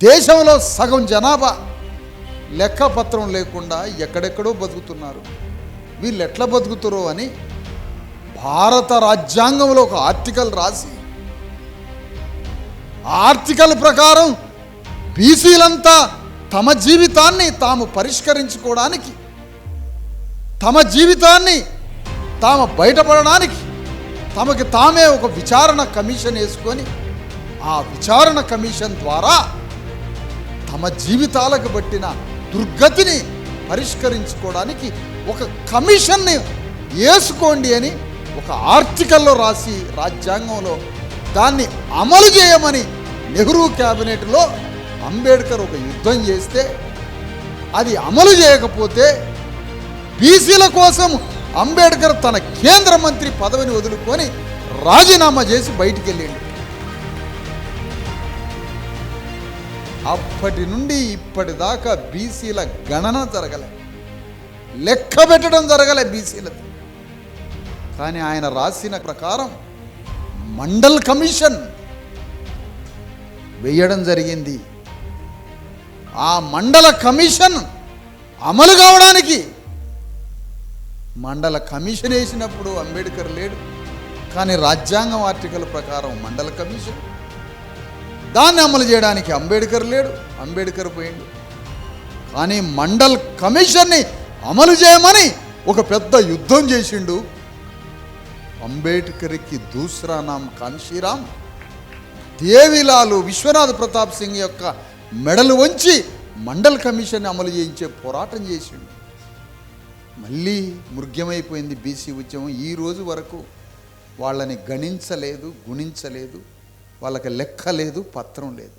దేశంలో సగం జనాభా లెక్కపత్రం లేకుండా ఎక్కడెక్కడో బతుకుతున్నారు. వీళ్ళు ఎట్లా బతుకుతారో అని భారత రాజ్యాంగంలో ఒక ఆర్టికల్ రాసి ఆర్టికల్ ప్రకారం బీసీలంతా తమ జీవితాన్ని తాము పరిష్కరించుకోవడానికి తమ జీవితాన్ని తాము బయటపడడానికి తమకి తామే ఒక విచారణ కమిషన్ వేసుకొని ఆ విచారణ కమిషన్ ద్వారా తమ జీవితాలకు బట్టిన దుర్గతిని పరిష్కరించుకోవడానికి ఒక కమిషన్ని వేసుకోండి అని ఒక ఆర్టికల్లో రాసి రాజ్యాంగంలో దాన్ని అమలు చేయమని నెహ్రూ క్యాబినెట్లో అంబేద్కర్ ఒక యుద్ధం చేస్తే అది అమలు చేయకపోతే బీసీల కోసం అంబేద్కర్ తన కేంద్ర మంత్రి పదవిని వదులుకొని రాజీనామా చేసి బయటికి వెళ్ళిండు అప్పటి నుండి ఇప్పటిదాకా బీసీల గణన జరగలే. లెక్క పెట్టడం జరగలే బీసీలది కానీ ఆయన రాసిన ప్రకారం మండల్ కమిషన్ వేయడం జరిగింది. ఆ మండల కమిషన్ అమలు కావడానికి మండల కమిషన్ వేసినప్పుడు అంబేద్కర్ లేడు. కానీ రాజ్యాంగం ఆర్టికల్ ప్రకారం మండల కమిషన్ దాన్ని అమలు చేయడానికి అంబేద్కర్ లేడు అంబేద్కర్ పోయిండు. కానీ మండల్ కమిషన్ని అమలు చేయమని ఒక పెద్ద యుద్ధం చేసిండు. అంబేద్కర్కి దూసరా నామ్ కాన్షీరామ్ దేవిలాలు విశ్వనాథ్ ప్రతాప్ సింగ్ యొక్క మెడలు వంచి మండల్ కమిషన్ అమలు చేయించే పోరాటం చేసిండు. మళ్ళీ మృగ్యమైపోయింది బీసీ ఉద్యమం. ఈ రోజు వరకు వాళ్ళని గణించలేదు గుణించలేదు. వాళ్ళకి లెక్క లేదు పత్రం లేదు.